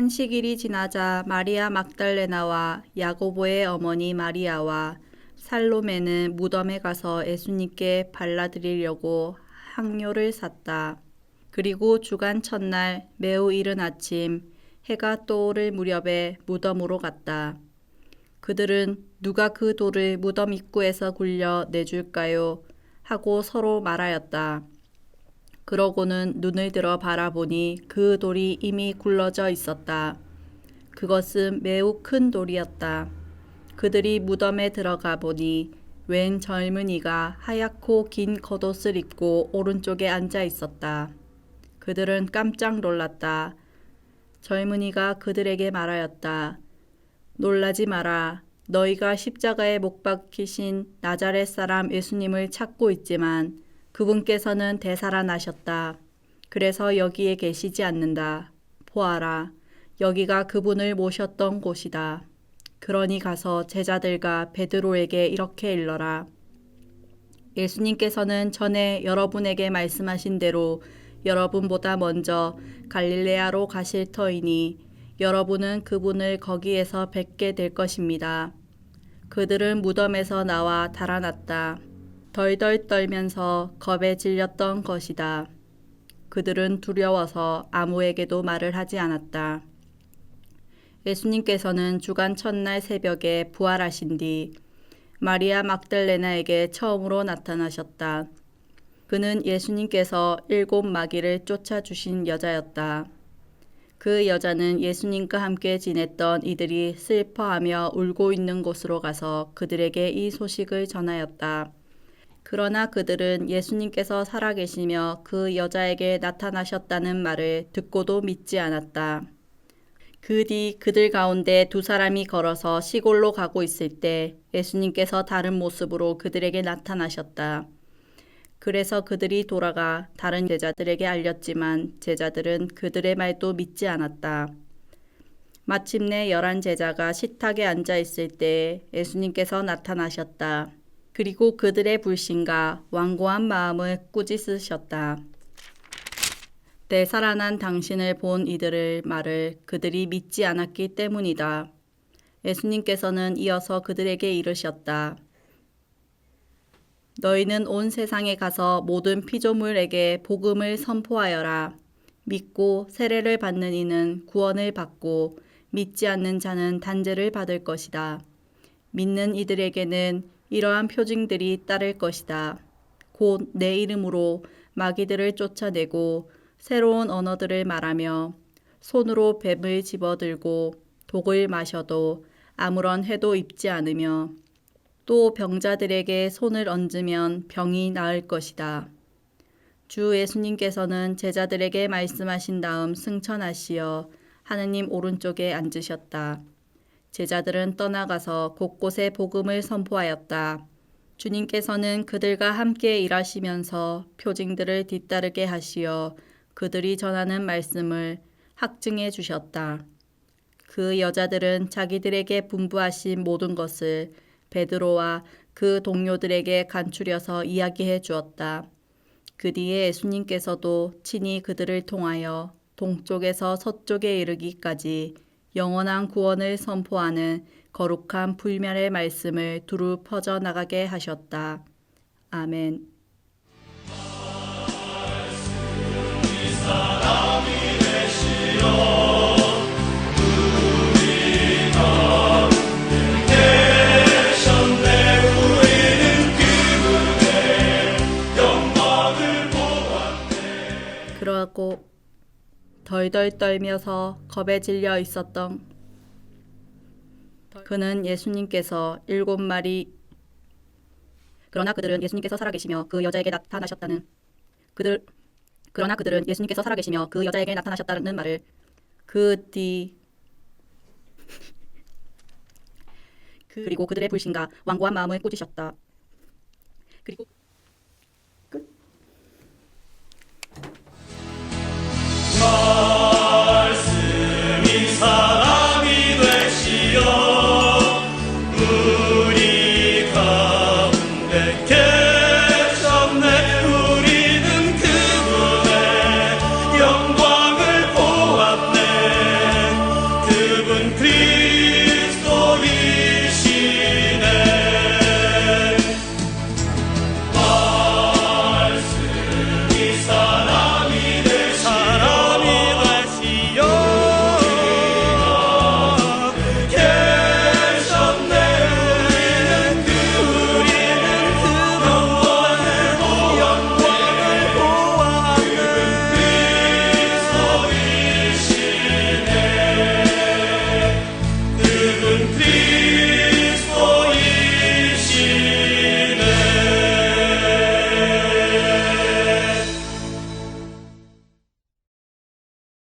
한식일이 지나자 마리아 막달레나와 야고보의 어머니 마리아와 살로메는 무덤에 가서 예수님께 발라드리려고 향료를 샀다. 그리고 주간 첫날 매우 이른 아침 해가 떠오를 무렵에 무덤으로 갔다. 그들은 누가 그 돌을 무덤 입구에서 굴려 내줄까요? 하고 서로 말하였다. 그러고는 눈을 들어 바라보니 그 돌이 이미 굴러져 있었다. 그것은 매우 큰 돌이었다. 그들이 무덤에 들어가 보니 웬 젊은이가 하얗고 긴 겉옷을 입고 오른쪽에 앉아 있었다. 그들은 깜짝 놀랐다. 젊은이가 그들에게 말하였다. 놀라지 마라. 너희가 십자가에 못 박히신 나자렛 사람 예수님을 찾고 있지만 그분께서는 되살아나셨다. 그래서 여기에 계시지 않는다. 보아라. 여기가 그분을 모셨던 곳이다. 그러니 가서 제자들과 베드로에게 이렇게 일러라. 예수님께서는 전에 여러분에게 말씀하신 대로 여러분보다 먼저 갈릴레아로 가실 터이니 여러분은 그분을 거기에서 뵙게 될 것입니다. 그들은 무덤에서 나와 달아났다. 덜덜 떨면서 겁에 질렸던 것이다. 그들은 두려워서 아무에게도 말을 하지 않았다. 예수님께서는 주간 첫날 새벽에 부활하신 뒤 마리아 막달레나에게 처음으로 나타나셨다. 그는 예수님께서 일곱 마귀를 쫓아주신 여자였다. 그 여자는 예수님과 함께 지냈던 이들이 슬퍼하며 울고 있는 곳으로 가서 그들에게 이 소식을 전하였다. 그러나 그들은 예수님께서 살아계시며 그 여자에게 나타나셨다는 말을 듣고도 믿지 않았다. 그 뒤 그들 가운데 두 사람이 걸어서 시골로 가고 있을 때 예수님께서 다른 모습으로 그들에게 나타나셨다. 그래서 그들이 돌아가 다른 제자들에게 알렸지만 제자들은 그들의 말도 믿지 않았다. 마침내 열한 제자가 식탁에 앉아 있을 때 예수님께서 나타나셨다. 그리고 그들의 불신과 완고한 마음을 꾸짖으셨다. 되살아난 당신을 본 이들의 말을 그들이 믿지 않았기 때문이다. 예수님께서는 이어서 그들에게 이르셨다. 너희는 온 세상에 가서 모든 피조물에게 복음을 선포하여라. 믿고 세례를 받는 이는 구원을 받고 믿지 않는 자는 단죄를 받을 것이다. 믿는 이들에게는 이러한 표징들이 따를 것이다. 곧 내 이름으로 마귀들을 쫓아내고 새로운 언어들을 말하며 손으로 뱀을 집어들고 독을 마셔도 아무런 해도 입지 않으며 또 병자들에게 손을 얹으면 병이 나을 것이다. 주 예수님께서는 제자들에게 말씀하신 다음 승천하시어 하느님 오른쪽에 앉으셨다. 제자들은 떠나가서 곳곳에 복음을 선포하였다. 주님께서는 그들과 함께 일하시면서 표징들을 뒤따르게 하시어 그들이 전하는 말씀을 확증해 주셨다. 그 여자들은 자기들에게 분부하신 모든 것을 베드로와 그 동료들에게 간추려서 이야기해 주었다. 그 뒤에 예수님께서도 친히 그들을 통하여 동쪽에서 서쪽에 이르기까지 영원한 구원을 선포하는 거룩한 불멸의 말씀을 두루 퍼져 나가게 하셨다. 아멘. 그러고 덜덜 떨면서 겁에 질려 있었던 그는 예수님께서 일곱 마리 그러나 그들은 예수님께서 살아계시며 그 여자에게 나타나셨다는 그들 그러나 그들은 예수님께서 살아계시며 그 여자에게 나타나셨다는 말을 그 뒤 그리고 그들의 불신과 완고한 마음을 꾸짖으셨다.